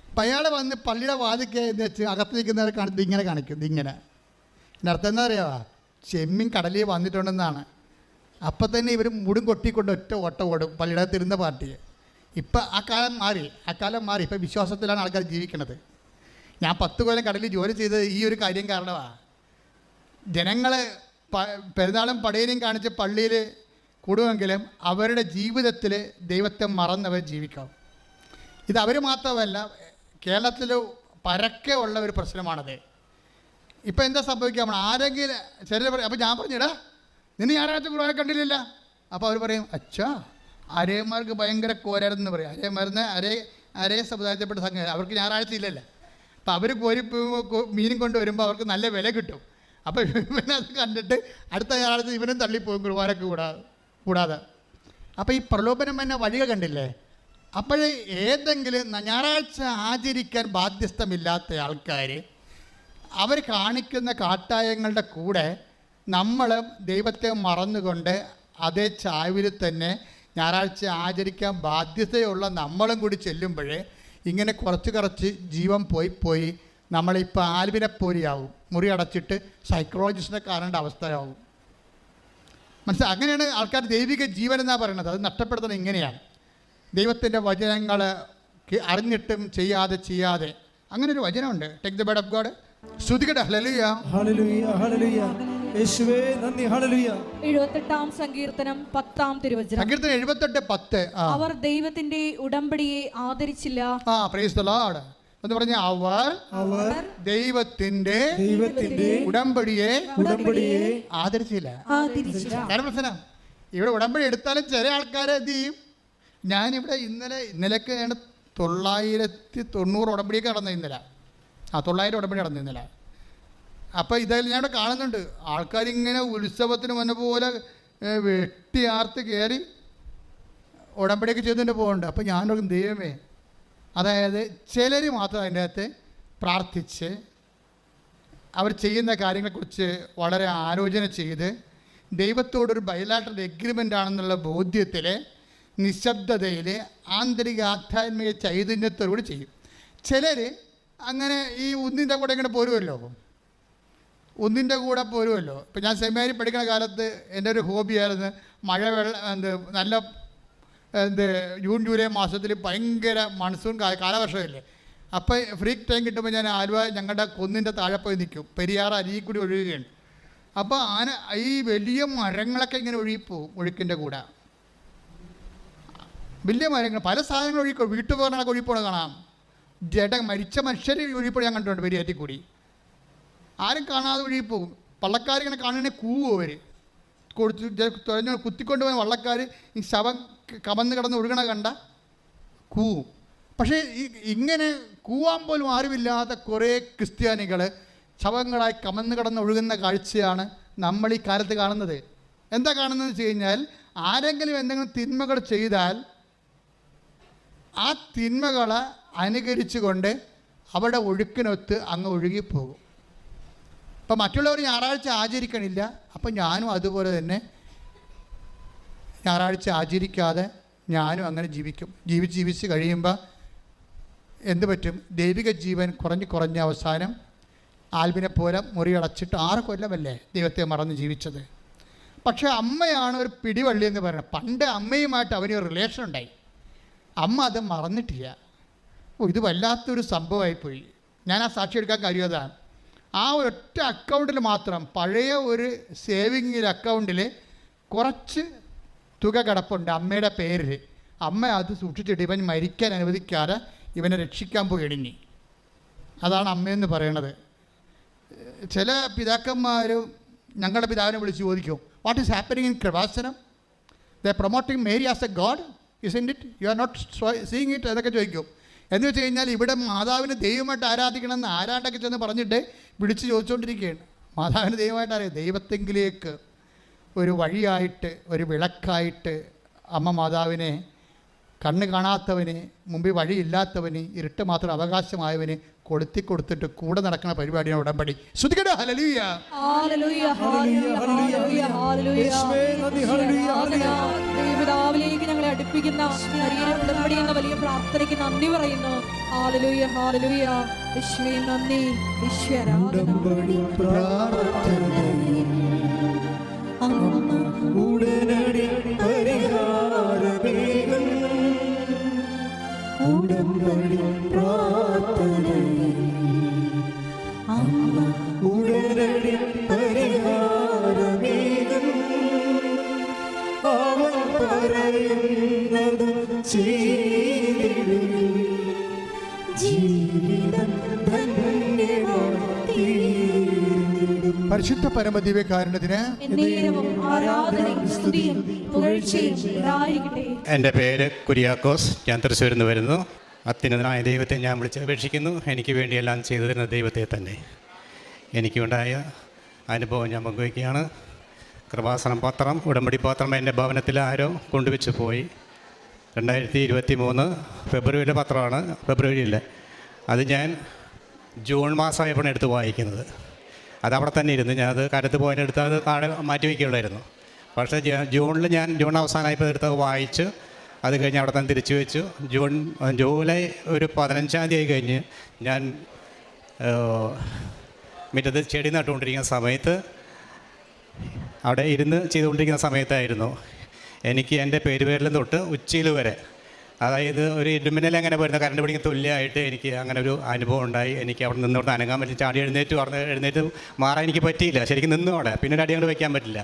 A: അപ്പം അയാൾ വന്ന് പള്ളിയുടെ വാതിക്കെ എന്ന് വെച്ച് അകത്ത് നിൽക്കുന്നവരെ കാണിച്ച് ഇങ്ങനെ കാണിക്കും. ഇങ്ങനെ. എന്റെ അർത്ഥം എന്താ അറിയാവാ? ചെമ്മീൻ കടലിൽ വന്നിട്ടുണ്ടെന്നാണ്. അപ്പം തന്നെ ഇവർ മുടും കൊട്ടിക്കൊണ്ട് ഒറ്റ ഓട്ടം ഓടും പലയിടത്തിരുന്ന പാർട്ടിയെ. ഇപ്പം ആ കാലം മാറി ആ കാലം മാറി. ഇപ്പം വിശ്വാസത്തിലാണ് ആൾക്കാർ ജീവിക്കുന്നത്. ഞാൻ പത്ത് കൊല്ലം കടലിൽ ജോലി ചെയ്തത് ഈ ഒരു കാര്യം കാരണമാണ് ജനങ്ങൾ പെരുന്നാളും പടയനെയും കാണിച്ച് പള്ളിയിൽ കൂടുമെങ്കിലും അവരുടെ ജീവിതത്തിൽ ദൈവത്തെ മറന്നവർ ജീവിക്കണം ഇത് അവർ മാത്രമല്ല കേരളത്തിൽ പരക്കെ ഉള്ള ഒരു പ്രശ്നമാണത്. ഇപ്പം എന്താ സംഭവിക്കുക? നമ്മൾ ആരെങ്കിലും ചെറിയ അപ്പം ഞാൻ പറഞ്ഞിടാ നിന്നെ ഞായറാഴ്ച കുർബാന കണ്ടില്ലല്ല? അപ്പോൾ അവർ പറയും അച്ഛാ അരേമാർക്ക് ഭയങ്കര കോരാരെന്ന് പറയും. അരയന്മാരുന്ന അരേ അരേ സമുദായത്തിൽപ്പെട്ട സംഘം. അവർക്ക് ഞായറാഴ്ച ഇല്ലല്ലോ. അപ്പോൾ അവർ കോരി മീനും കൊണ്ട് വരുമ്പോൾ അവർക്ക് നല്ല വില കിട്ടും. അപ്പോൾ അത് കണ്ടിട്ട് അടുത്ത ഞായറാഴ്ച ഇവനും തള്ളിപ്പോകും കുർബാനക്ക് കൂടാതെ കൂടാതെ. അപ്പോൾ ഈ പ്രലോഭനം എന്ന വഴികൾ കണ്ടില്ലേ? അപ്പോൾ ഏതെങ്കിലും ഞായറാഴ്ച ആചരിക്കാൻ ബാധ്യസ്ഥമില്ലാത്ത ആൾക്കാർ അവർ കാണിക്കുന്ന കാട്ടായങ്ങളുടെ കൂടെ നമ്മൾ ദൈവത്തെ മറന്നുകൊണ്ട് അതേ ചായവിൽ തന്നെ ഞായറാഴ്ച ആചരിക്കാൻ ബാധ്യതയുള്ള നമ്മളും കൂടി ചെല്ലുമ്പോഴേ ഇങ്ങനെ കുറച്ച് കുറച്ച് ജീവൻ പോയി പോയി നമ്മളിപ്പോൾ ആൽവിനെ പോലെയാവും മുറി അടച്ചിട്ട് സൈക്കോളജിസ്റ്റിനെ കാണേണ്ട അവസ്ഥയാവും. മനസ്സിലായി അങ്ങനെയാണ് ആൾക്കാർ ദൈവിക ജീവൻ എന്നാണ് പറയുന്നത് അത് നഷ്ടപ്പെടുത്തുന്നത് ഇങ്ങനെയാണ്. ദൈവത്തിന്റെ വചനങ്ങൾ അറിഞ്ഞിട്ടും ചെയ്യാതെ ചെയ്യാതെ. അങ്ങനെ ഒരു വചനമുണ്ട്. Take the bird of God ശ്രുതികട. Hallelujah
B: hallelujah hallelujah യേശുവേ നന്ദി. ഹല്ലേലൂയ.
C: എഴുപത്തെട്ടാം സങ്കീർത്തനം പത്താം തിരുവചനം.
A: സങ്കീർത്തനം എഴുപത്തെട്ട് പത്ത്. ആ.
C: അവർ ദൈവത്തിന്റെ ഉടമ്പടിയെ ആദരിച്ചില്ല.
A: ആ പ്രൈസ് ദ ലോർഡ് എന്ന് പറഞ്ഞ അവർ
B: അവർ
A: ദൈവത്തിന്റെ
B: ദൈവത്തിന്റെ
A: ഉടമ്പടിയെ
B: ഉടമ്പടിയെ
A: ആദരിച്ചില്ല. ഇവിടെ ഉടമ്പടി എടുത്താലും ചില ആൾക്കാരെ എന്ത് ചെയ്യും? ഞാനിവിടെ ഇന്നലെ ഇന്നലെയൊക്കെയാണ് തൊള്ളായിരത്തി തൊണ്ണൂറ് ഉടമ്പടിയൊക്കെ നടന്നത് ഇന്നലെ. ആ തൊള്ളായിരം ഉടമ്പടി നടന്നു ഇന്നലെ. അപ്പോൾ ഇതായാലും ഞാൻ ഇവിടെ കാണുന്നുണ്ട്. ആൾക്കാരിങ്ങനെ ഉത്സവത്തിന് വന്ന പോലെ വെട്ടി ആർത്ത് കയറി ഉടമ്പടിയൊക്കെ ചെയ്തുകൊണ്ട് പോകുന്നുണ്ട് അപ്പോൾ ഞാനൊരു ദൈവമേ അതായത് ചിലർ മാത്രം അതിന്റെ അകത്ത് പ്രാർത്ഥിച്ച് അവർ ചെയ്യുന്ന കാര്യങ്ങളെക്കുറിച്ച് വളരെ ആലോചന ചെയ്ത് ദൈവത്തോടൊരു ബയലാട്രൽ എഗ്രിമെന്റ് ആണെന്നുള്ള ബോധ്യത്തിൽ നിശബ്ദതയിൽ ആന്തരിക ആധ്യാത്മിക ചൈതന്യത്തോടുകൂടി ചെയ്യും. ചിലർ അങ്ങനെ ഈ ഒന്നിന്റെ കൂടെ ഇങ്ങനെ പോരുമല്ലോ ഒന്നിന്റെ കൂടെ പോരുമല്ലോ. ഇപ്പം ഞാൻ സെമിനാരി പഠിക്കുന്ന കാലത്ത് എന്റെ ഒരു ഹോബിയായിരുന്നു മഴ വെള്ളം എന്ത് നല്ല എന്ത് ജൂൺ ജൂലൈ മാസത്തിൽ ഭയങ്കര മൺസൂൺ കാലവർഷമല്ലേ. അപ്പോൾ ഫ്രീ ടൈം കിട്ടുമ്പോൾ ഞാൻ ആലുവ ഞങ്ങളുടെ കുന്നിന്റെ താഴെ പോയി നിൽക്കും പെരിയാർ അരിയിൽ കൂടി ഒഴുകുകയാണ്. അപ്പോൾ ആന ഈ വലിയ മരങ്ങളൊക്കെ ഇങ്ങനെ ഒഴുകിപ്പോവും ഒഴുക്കിന്റെ കൂടെ. വലിയ മരങ്ങൾ പല സാധനങ്ങൾ ഒഴുകി വീട്ടുപകരണങ്ങളൊക്കെ ഒഴുകിപ്പോണ കാണാം. ജഡ മരിച്ച മനുഷ്യർ ഒഴുകിപ്പോൾ ഞാൻ കണ്ടിട്ടുണ്ട് പെരിയാറ്റിൽ കൂടി. ആരും കാണാതെ ഒഴുകി പോകും. കാണുന്നതിനെ കൂവും അവർ കൊടുത്ത് തുഴഞ്ഞ് കുത്തിക്കൊണ്ട് പോയ വള്ളക്കാർ ഈ ശവം കമന്ന് കിടന്ന് ഒഴുകണ കണ്ട കൂവും. പക്ഷേ ഇങ്ങനെ കൂവാൻ പോലും ആരുമില്ലാത്ത കുറേ ക്രിസ്ത്യാനികൾ ശവങ്ങളായി കമന്ന് കിടന്ന് ഒഴുകുന്ന കാഴ്ചയാണ് നമ്മൾ ഈ കാലത്ത് കാണുന്നത്. എന്താ കാണുന്നത് വെച്ച് കഴിഞ്ഞാൽ ആരെങ്കിലും എന്തെങ്കിലും തിന്മകൾ ചെയ്താൽ ആ തിന്മകളെ അനുകരിച്ചുകൊണ്ട് അവിടെ ഒഴുക്കിനൊത്ത് അങ്ങ് ഒഴുകിപ്പോകും. അപ്പം മറ്റുള്ളവർ ഞായറാഴ്ച ആചരിക്കണില്ല. അപ്പം ഞാനും അതുപോലെ തന്നെ ഞായറാഴ്ച ആചരിക്കാതെ ഞാനും അങ്ങനെ ജീവിക്കും. ജീവിച്ച് ജീവിച്ച് കഴിയുമ്പോൾ എന്ത് പറ്റും? ദൈവിക ജീവൻ കുറഞ്ഞ് കുറഞ്ഞ അവസാനം ആൽബിനെ പോലെ മുറിയടച്ചിട്ട് ആറ് കൊല്ലമല്ലേ ദൈവത്തെ മറന്ന് ജീവിച്ചത്? പക്ഷേ അമ്മയാണ് ഒരു പിടിവള്ളി എന്ന് പറയുന്നത്. പണ്ട് അമ്മയുമായിട്ട് അവന് ഒരു റിലേഷൻ ഉണ്ടായി. അമ്മ അത് മറന്നിട്ടില്ല. ഓ ഇത് വല്ലാത്തൊരു സംഭവമായിപ്പോയി. ഞാൻ ആ സാക്ഷി എടുക്കാൻ കാര്യം അതാണ്. ആ ഒറ്റ അക്കൗണ്ടിൽ മാത്രം പഴയ ഒരു സേവിങ്ങിൽ അക്കൗണ്ടിൽ കുറച്ച് തുക കിടപ്പുണ്ട് അമ്മയുടെ പേരിൽ. അമ്മ അത് സൂക്ഷിച്ചിട്ട് ഇവൻ മരിക്കാൻ അനുവദിക്കാതെ ഇവനെ രക്ഷിക്കാൻ പോയി എണിഞ്ഞി അതാണ് അമ്മയെന്ന് പറയണത്. ചില പിതാക്കന്മാർ ഞങ്ങളുടെ പിതാവിനെ വിളിച്ച് ചോദിക്കും what is happening in Kripasanam the promoting Mary as a God is in it you are not seeing it അതൊക്കെ ചോദിക്കും. എന്ന് വെച്ച് കഴിഞ്ഞാൽ ഇവിടെ മാതാവിനെ ദൈവമായിട്ട് ആരാധിക്കണമെന്ന് ആരാണ്ടൊക്കെ ചെന്ന് പറഞ്ഞിട്ട് വിളിച്ച് ചോദിച്ചുകൊണ്ടിരിക്കുകയാണ് മാതാവിന് ദൈവമായിട്ട് അറിയാം ദൈവത്തെങ്കിലേക്ക് ഒരു വഴിയായിട്ട് ഒരു വിളക്കായിട്ട് അമ്മ മാതാവിനെ കണ്ണ് കാണാത്തവന് മുമ്പിൽ വഴിയില്ലാത്തവന് ഇരുട്ട് മാത്രം അവകാശമായവന് കൊളുത്തി കൊടുത്തിട്ട് കൂടെ നടക്കുന്ന പരിപാടിയാണ് ഉടമ്പടി. ശ്രുതികട hallelujah
C: hallelujah, hallelujah, hallelujah, hallelujah.
B: യേശുവേ നന്ദി, ഹല്ലേലൂയ, ഹല്ലേലൂയ.
C: ഞങ്ങളെ അടുപ്പിക്കുന്ന ഉടമ്പടി എന്ന വലിയ പ്രാർത്ഥനയ്ക്ക് നന്ദി പറയുന്നു. ഹാലലൂയ ഹാലലൂയ നന്ദി.
B: ഉടനടി പരിഹാരമേകും ഉടമ്പടി പ്രാർത്ഥനയിൽ ഉടനടി പരിഹാരമേകും. അവൻ പറയുന്നത് ചെയ്തിടും ജീവിതം
A: പരിശുദ്ധ പരമദിവ്യകാരണത്തിന്
C: കാരണത്തിന്
D: എന്റെ പേര് കുര്യാക്കോസ്. ഞാൻ തൃശ്ശൂരിൽ നിന്ന് വരുന്നു. അത്യുന്നതനായ ദൈവത്തെ ഞാൻ വിളിച്ചപേക്ഷിക്കുന്നു എനിക്ക് വേണ്ടി എല്ലാം ചെയ്തു തരുന്ന ദൈവത്തെ തന്നെ. എനിക്കുണ്ടായ അനുഭവം ഞാൻ പങ്കുവയ്ക്കുകയാണ്. കൃപാസനം പത്രം ഉടമ്പടി പത്രം എന്റെ ഭവനത്തിൽ ആരോ കൊണ്ടുവച്ച് പോയി. രണ്ടായിരത്തി ഇരുപത്തി മൂന്ന് ഫെബ്രുവരിയിലെ പത്രമാണ്. ഫെബ്രുവരിയിലെ അത് ഞാൻ ജൂൺ മാസമായപ്പോഴാണ് എടുത്ത് വായിക്കുന്നത്. അത് അവിടെ തന്നെ ഇരുന്നു ഞാൻ അത് പോയിന്റ് പോയതിനെടുത്ത് അത് താഴെ മാറ്റി വയ്ക്കുകയുള്ളായിരുന്നു. പക്ഷേ ജൂണിൽ ഞാൻ ജൂൺ അവസാനമായപ്പോൾ എടുത്ത് വായിച്ച് അത് കഴിഞ്ഞ് അവിടെ തന്നെ തിരിച്ചു വെച്ചു. ജൂൺ ജൂലൈ ഒരു പതിനഞ്ചാം തീയതി കഴിഞ്ഞ് ഞാൻ മുറ്റത്ത് ചെടി നട്ടുകൊണ്ടിരിക്കുന്ന സമയത്ത് അവിടെ ഇരുന്ന് ചെയ്തുകൊണ്ടിരിക്കുന്ന സമയത്തായിരുന്നു എനിക്ക് എന്റെ പേരുപേരിലും തൊട്ട് ഉച്ചയിൽ വരെ അതായത് ഒരു ഇടുമിന്നൽ അങ്ങനെ വരുന്ന കറണ്ട് പിടിക്ക് തുല്യമായിട്ട് എനിക്ക് അങ്ങനെ ഒരു അനുഭവം ഉണ്ടായി. എനിക്ക് അവിടെ നിന്നോട്ട് അനങ്ങാൻ പറ്റി. ചാടി എഴുന്നേറ്റ് പറഞ്ഞ് എഴുന്നേറ്റ് മാറാൻ എനിക്ക് പറ്റിയില്ല. ശരിക്കും നിന്നു അവിടെ പിന്നെ ഒരു അടി അങ്ങോട്ട് വയ്ക്കാൻ പറ്റില്ല.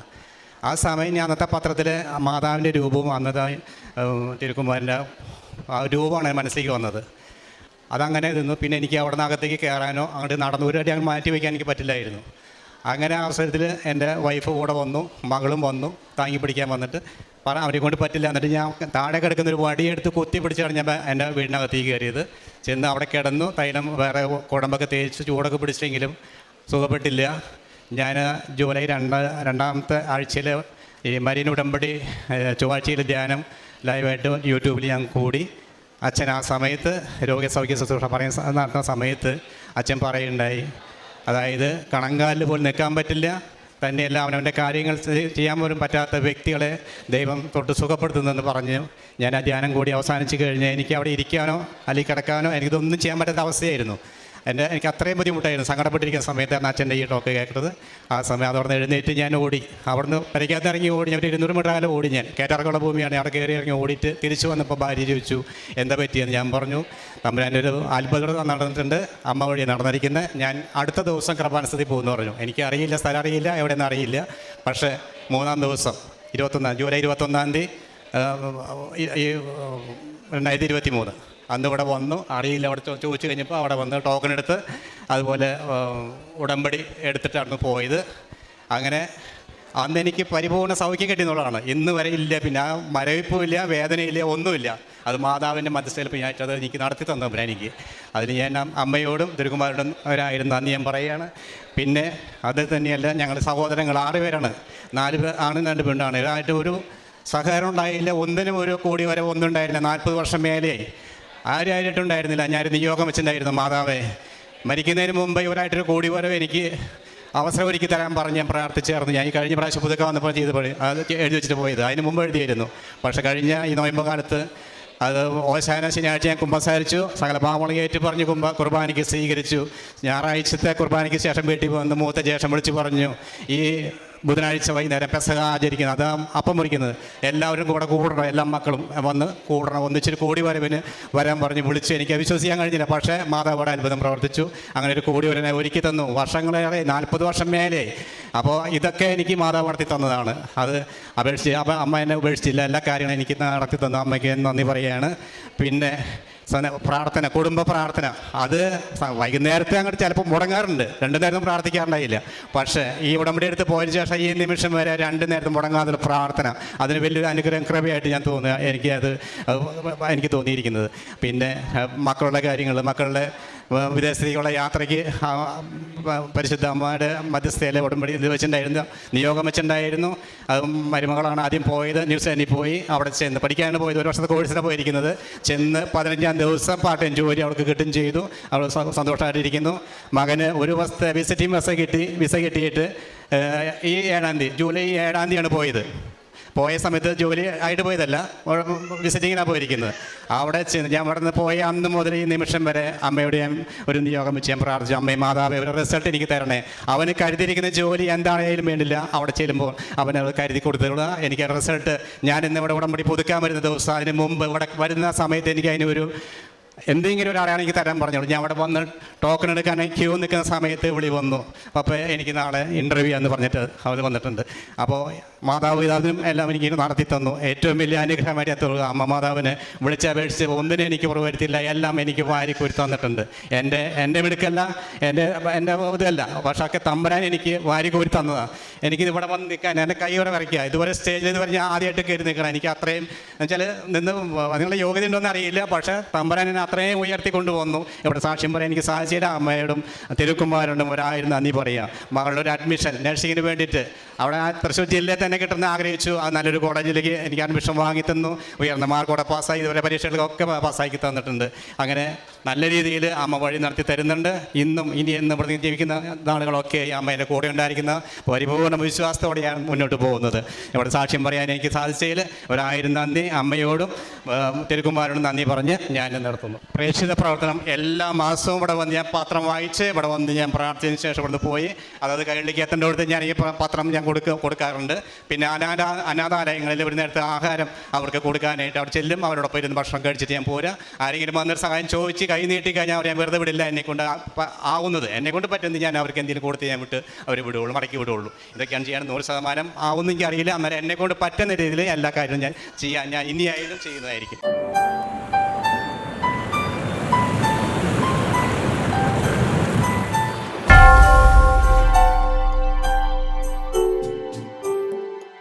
D: ആ സമയം ഞാൻ അന്നത്തെ പത്രത്തിൽ മാതാവിന്റെ രൂപവും അന്നത്തെ തിരുക്കുമാരന്റെ ആ രൂപമാണ് മനസ്സിലേക്ക് വന്നത്. അതങ്ങനെ നിന്നു. പിന്നെ എനിക്ക് അവിടെ നിന്ന് അകത്തേക്ക് കയറാനോ അങ്ങോട്ട് നടന്നു ഒരു അടി അങ്ങ് മാറ്റി വയ്ക്കാൻ എനിക്ക് പറ്റില്ലായിരുന്നു. അങ്ങനെ ആ അവസരത്തിൽ എന്റെ വൈഫ് കൂടെ വന്നു മകളും വന്നു താങ്ങി പിടിക്കാൻ വന്നിട്ട് പറ അവരെ കൊണ്ട് പറ്റില്ല. എന്നിട്ട് ഞാൻ താഴെ കിടക്കുന്ന ഒരു വടിയെടുത്ത് കുത്തി പിടിച്ചാണ് ഞാൻ എന്റെ വീടിനകത്തേക്ക് കയറിയത്. ചെന്ന് അവിടെ കിടന്നു തൈലം വേറെ കുടമ്പൊക്കെ തേച്ച് ചൂടൊക്കെ പിടിച്ചെങ്കിലും സുഖപ്പെട്ടില്ല. ഞാൻ ജൂലൈ രണ്ട് രണ്ടാമത്തെ ആഴ്ചയിൽ ഈ മരീൻ ഉടമ്പടി ചൊവ്വാഴ്ചയിൽ ധ്യാനം ലൈവായിട്ട് യൂട്യൂബിൽ ഞാൻ കൂടി. അച്ഛൻ ആ സമയത്ത് രോഗസൗഖ്യ ശുശ്രൂഷ പറയുന്ന നടത്തുന്ന സമയത്ത് അച്ഛൻ പറയുണ്ടായി അതായത് കണങ്കാലിൽ പോലും നിൽക്കാൻ പറ്റില്ല. തന്നെയല്ല അവനവന്റെ കാര്യങ്ങൾ ചെയ്യാൻ പോലും പറ്റാത്ത വ്യക്തികളെ ദൈവം തൊട്ട് സുഖപ്പെടുത്തുന്നെന്ന് പറഞ്ഞു. ഞാൻ ആ ധ്യാനം കൂടി അവസാനിച്ച് കഴിഞ്ഞ് എനിക്ക് അവിടെ ഇരിക്കാനോ അല്ലെങ്കിൽ കിടക്കാനോ എനിക്കിതൊന്നും ചെയ്യാൻ പറ്റാത്ത അവസ്ഥയായിരുന്നു. എന്റെ എനിക്ക് അത്രയും ബുദ്ധിമുട്ടായിരുന്നു. സങ്കടപ്പെട്ടിരിക്കുന്ന സമയത്താണ് അച്ഛന്റെ ഈ ടോക്ക് കേൾക്കുന്നത് ആ സമയം അതോടെ എഴുന്നേറ്റ് ഞാൻ ഓടി. അവിടുന്ന് പരിക്കകത്ത് ഇറങ്ങി ഓടി. ഞാൻ ഇരുന്നൂറ് മീറ്റർ കാലം ഓടി ഞാൻ. കേറ്റാർക്കുള്ള ഭൂമിയാണ്. അവിടെ കയറി ഇറങ്ങി ഓടിയിട്ട് തിരിച്ചു വന്നപ്പോൾ ഭാര്യ ചോദിച്ചു എന്താ പറ്റിയെന്ന്? ഞാൻ പറഞ്ഞു തമ്പുരാന്റെ ഒരു അത്ഭുതം നടന്നിട്ടുണ്ട്. അമ്മ വഴി നടന്നിരിക്കുന്നത് ഞാൻ അടുത്ത ദിവസം കൃപാനുസൃതി പോകുമെന്ന് പറഞ്ഞു. എനിക്ക് അറിയില്ല സ്ഥലം അറിയില്ല എവിടെയെന്ന് അറിയില്ല. പക്ഷേ മൂന്നാം ദിവസം ഇരുപത്തൊന്നാം ജൂലൈ ഇരുപത്തൊന്നാം തീയതി രണ്ടായിരത്തി ഇരുപത്തി മൂന്ന് അന്ന് ഇവിടെ വന്നു. അറിയില്ല അവിടെ ചോദിച്ചു കഴിഞ്ഞപ്പോൾ അവിടെ വന്ന് ടോക്കൺ എടുത്ത് അതുപോലെ ഉടമ്പടി എടുത്തിട്ടാണ് പോയത്. അങ്ങനെ അന്ന് എനിക്ക് പരിപൂർണ സൗഖ്യം കിട്ടിയെന്നുള്ളതാണ്. ഇന്ന് വരെ ഇല്ല പിന്നെ മരവിപ്പുമില്ല വേദനയില്ല ഒന്നുമില്ല. അത് മാതാവിന്റെ അത് എനിക്ക് നടത്തി തന്നപ്പോൾ എനിക്ക്. അതിന് ഞാൻ അമ്മയോടും ദുരുകുമാരോടും അവരായിരുന്നു. അന്ന് ഞാൻ പറയുകയാണ് പിന്നെ അത് തന്നെയല്ല ഞങ്ങൾ സഹോദരങ്ങൾ ആറ് പേരാണ്. നാല് പേർ ആണും രണ്ട് പെണ്ണാണ് ഇതായിട്ട് ഒരു സഹകരണം ഉണ്ടായില്ല ഒന്നിനും ഒരു കോടി വരെ ഒന്നും ഉണ്ടായില്ല. നാൽപ്പത് വർഷം മേലെയായി. ആരായിട്ടുണ്ടായിരുന്നില്ല. ഞാനൊരു നിയോഗം വെച്ചിട്ടുണ്ടായിരുന്നു മാതാവേ മരിക്കുന്നതിന് മുമ്പ് ഇവരായിട്ടൊരു കൂടി വരവ് എനിക്ക് അവസരം ഒരുക്കി തരാൻ പറഞ്ഞ് ഞാൻ പ്രാർത്ഥിച്ചായിരുന്നു. ഞാൻ ഈ കഴിഞ്ഞ പ്രാവശ്യം പുതുക്കെ വന്നപ്പോൾ ചെയ്തപ്പോൾ അത് എഴുതി വെച്ചിട്ട് പോയത്. അതിന് മുമ്പ് എഴുതിയായിരുന്നു. പക്ഷേ കഴിഞ്ഞ ഈ നോയമ്പ് കാലത്ത് അത് ഓശാന ശനിയാഴ്ച ഞാൻ കുമ്പസാരിച്ചു. സകല പാവങ്ങൾ ഏറ്റു പറഞ്ഞ് കുമ്പ കുർബാനയ്ക്ക് സ്വീകരിച്ചു. ഞായറാഴ്ചത്തെ കുർബാനയ്ക്ക് ശേഷം വീട്ടിൽ വന്ന് മൂത്ത ശേഷം വിളിച്ച് പറഞ്ഞു ഈ ബുധനാഴ്ച വൈകുന്നേരം പെസക ആചരിക്കുന്നത് അത് അപ്പം മുറിക്കുന്നത്. എല്ലാവരും കൂടെ കൂടണം. എല്ലാ മക്കളും വന്ന് കൂടണം. ഒന്നിച്ചൊരു കോടി വരവിന് വരാൻ പറഞ്ഞ് വിളിച്ചു എനിക്ക് വിശ്വസിക്കാൻ കഴിഞ്ഞില്ല. പക്ഷേ മാതാവിടെ അത്ഭുതം പ്രവർത്തിച്ചു. അങ്ങനെ ഒരു കോടി വരനെ ഒരുക്കി തന്നു. വർഷങ്ങളേറെ നാൽപ്പത് വർഷം മേലെ. അപ്പോൾ ഇതൊക്കെ എനിക്ക് മാതാവ് നടത്തി തന്നതാണ്. അത് അപേക്ഷിച്ച് അപ്പം അമ്മ എന്നെ ഉപേക്ഷിച്ചില്ല. എല്ലാ കാര്യങ്ങളും എനിക്ക് നടത്തി തന്നു. അമ്മയ്ക്ക് നന്ദി പറയുകയാണ്. പിന്നെ പ്രാർത്ഥന കുടുംബ പ്രാർത്ഥന. അത് വൈകുന്നേരത്തെ അങ്ങോട്ട് ചിലപ്പോൾ മുടങ്ങാറുണ്ട്. രണ്ടു നേരത്തും പ്രാർത്ഥിക്കാറുണ്ടായില്ല. പക്ഷേ ഈ ഉടമ്പടി എടുത്ത് പോയ ശേഷം ഈ നിമിഷം വരെ രണ്ടു നേരത്തും മുടങ്ങാതെ പ്രാർത്ഥന. അതിന് വലിയൊരു അനുഗ്രഹം കൃപയായിട്ട് ഞാൻ തോന്നുക എനിക്ക് അത് എനിക്ക് തോന്നിയിരിക്കുന്നത്. പിന്നെ മക്കളുടെ കാര്യങ്ങൾ മക്കളുടെ വിദേശത്തേക്കുള്ള യാത്രയ്ക്ക് പരിശുദ്ധ അമ്മയുടെ മധ്യസ്ഥയിലെ ഉടമ്പടി ഇത് വെച്ചിട്ടുണ്ടായിരുന്നു. നിയോഗം വെച്ചിട്ടുണ്ടായിരുന്നു. അത് മരുമകളാണ് ആദ്യം പോയത്. ന്യൂസിലാൻഡിൽ പോയി. അവിടെ ചെന്ന് പഠിക്കാനാണ് പോയത്. ഒരു വർഷത്തെ കോഴ്സിനാണ് പോയിരിക്കുന്നത്. ചെന്ന് പതിനഞ്ചാം ദിവസം പാർട്ട് ടൈം ജോലി അവൾക്ക് കിട്ടും ചെയ്തു. അവൾ സന്തോഷമായിട്ടിരിക്കുന്നു. മകന് ഒരു വർഷത്തെ വിസിറ്റിംഗ് വിസ കിട്ടി വിസ കിട്ടിയിട്ട് ഈ ഏഴാം തീയതി ജൂലൈ ഏഴാം തീയതിയാണ് പോയത്. പോയ സമയത്ത് ജോലി ആയിട്ട് പോയതല്ല. വിസിറ്റിങ്ങിനാണ് പോയിരിക്കുന്നത്. അവിടെ ഞാൻ അവിടെ നിന്ന് പോയ അന്ന് മുതൽ ഈ നിമിഷം വരെ അമ്മയോട് ഞാൻ ഒരു നിയോഗം വെച്ച് ഞാൻ പ്രാർത്ഥിച്ചു. അമ്മയും മാതാവേ ഒരു റിസൾട്ട് എനിക്ക് തരണേ. അവന് കരുതിയിരിക്കുന്ന ജോലി എന്താണെങ്കിലും വേണ്ടില്ല. അവിടെ ചെല്ലുമ്പോൾ അവൻ അത് കരുതി കൊടുത്തുള്ള എനിക്ക് റിസൾട്ട് ഞാൻ ഇന്ന് ഇവിടെ ഉടമ്പടി പുതുക്കാൻ വരുന്ന ദിവസം അതിന് മുമ്പ് ഇവിടെ വരുന്ന സമയത്ത് എനിക്ക് അതിനൊരു എന്തെങ്കിലും ഒരാളെ എനിക്ക് തരാൻ പറഞ്ഞോളൂ. ഞാൻ അവിടെ വന്ന് ടോക്കൺ എടുക്കാൻ ക്യൂ നിൽക്കുന്ന സമയത്ത് വിളി വന്നു. അപ്പോൾ എനിക്ക് നാളെ ഇന്റർവ്യൂ എന്ന് പറഞ്ഞിട്ട് അവർ വന്നിട്ടുണ്ട്. അപ്പോൾ മാതാപിതാവിനും എല്ലാം എനിക്ക് നടത്തി തന്നു. ഏറ്റവും വലിയ അനുഗ്രഹമായിട്ട് എത്തുക അമ്മ മാതാവിനെ വിളിച്ചപേക്ഷിച്ച് ഒന്നിനും എനിക്ക് പുറവരുത്തില്ല എല്ലാം എനിക്ക് വാരി കുരി തന്നിട്ടുണ്ട്. എന്റെ എന്റെ മിടുക്കല്ല എന്റെ എന്റെ ഇതല്ല. പക്ഷേ തമ്പരാൻ എനിക്ക് വാരി കോരി തന്നതാണ് എനിക്ക് ഇവിടെ വന്ന് നിൽക്കാൻ എന്റെ കൈയോടെ വരയ്ക്കുക ഇതുവരെ സ്റ്റേജിൽ നിന്ന് പറഞ്ഞാൽ ആദ്യമായിട്ട് കയറി നിൽക്കണം. എനിക്ക് അത്രയും എന്നുവെച്ചാൽ നിന്ന് അതിനുള്ള യോഗ്യത ഉണ്ടോയെന്ന് അറിയില്ല. പക്ഷേ തമ്പരാൻ എന്നെ അത്രയും ഉയർത്തി കൊണ്ടുവന്നു ഇവിടെ സാക്ഷ്യം പറയാൻ എനിക്ക് സാഹചര്യ അമ്മയോടും തിരുക്കുമാരോടും ഒരായിരം നന്ദി പറയുക. മകളുടെ ഒരു അഡ്മിഷൻ നഴ്സിങ്ങിന് വേണ്ടിയിട്ട്. അവിടെ ആ തൃശ്ശൂർ ജില്ലയിൽ തന്നെ കിട്ടുന്ന ആഗ്രഹിച്ചു. ആ നല്ലൊരു കോളേജിലേക്ക് എനിക്ക് അഡ്മിഷൻ വാങ്ങി തന്നു. ഉയർന്ന മാർക്കോടെ പാസ്സായി ഇതുവരെ പരീക്ഷകളൊക്കെ പാസ്സാക്കി തന്നിട്ടുണ്ട്. അങ്ങനെ നല്ല രീതിയിൽ അമ്മ വഴി നടത്തി തരുന്നുണ്ട്. ഇന്നും ഇനി എന്ന് പ്രതി ജീവിക്കുന്ന നാളുകളൊക്കെ ഈ അമ്മ എന്റെ കൂടെ ഉണ്ടായിരിക്കുന്ന പരിപൂർണ വിശ്വാസത്തോടെയാണ് മുന്നോട്ട് പോകുന്നത്. ഇവിടെ സാക്ഷ്യം പറയാൻ എനിക്ക് സാധിച്ചതിൽ ഒരായിരം നന്ദി. അമ്മയോടും തിരുക്കുമാരോടും നന്ദി പറഞ്ഞ് ഞാൻ നടത്തുന്നു പ്രേക്ഷിത പ്രവർത്തനം എല്ലാ മാസവും ഇവിടെ വന്ന് ഞാൻ പത്രം വായിച്ച് ഇവിടെ വന്ന് ഞാൻ പ്രാർത്ഥിച്ചതിന് ശേഷം ഇവിടെ പോയി. അതായത് കൈകളിലേക്ക് എത്തേണ്ടടുത്ത് ഞാൻ ഈ പത്രം ഞാൻ കൊടുക്കുക കൊടുക്കാറുണ്ട്. പിന്നെ അനാഥ അനാഥാലയങ്ങളിൽ ഒരു നേരത്തെ ആഹാരം അവർക്ക് കൊടുക്കാനായിട്ട് അവിടെ ചെല്ലും. അവരോടൊപ്പം ഇരുന്ന് ഭക്ഷണം കഴിച്ചിട്ട് ഞാൻ പോരാ. ആരെങ്കിലും വന്നൊരു സഹായം ചോദിച്ച് കൈ നീട്ടി കഴിഞ്ഞാൽ അവർ ഞാൻ വെറുതെ വിടില്ല എന്നെ കൊണ്ട് ആവുന്നത്. എന്നെ കൊണ്ട് പറ്റുന്നത് ഞാൻ അവർക്ക് എന്തെങ്കിലും കൊടുത്ത് ഞാൻ വിട്ട് അവർ വിടുകയുള്ളൂ മടക്കി വിടുകയുള്ളൂ. ഇതൊക്കെയാണ് ചെയ്യാൻ നൂറ് ശതമാനം ആവുമെന്ന് എനിക്കറിയില്ല അന്നേരം എന്നെ കൊണ്ട് പറ്റുന്ന രീതിയിൽ എല്ലാ കാര്യവും ഞാൻ ചെയ്യാൻ ഞാൻ ഇനിയായാലും ചെയ്യുന്നതായിരിക്കും.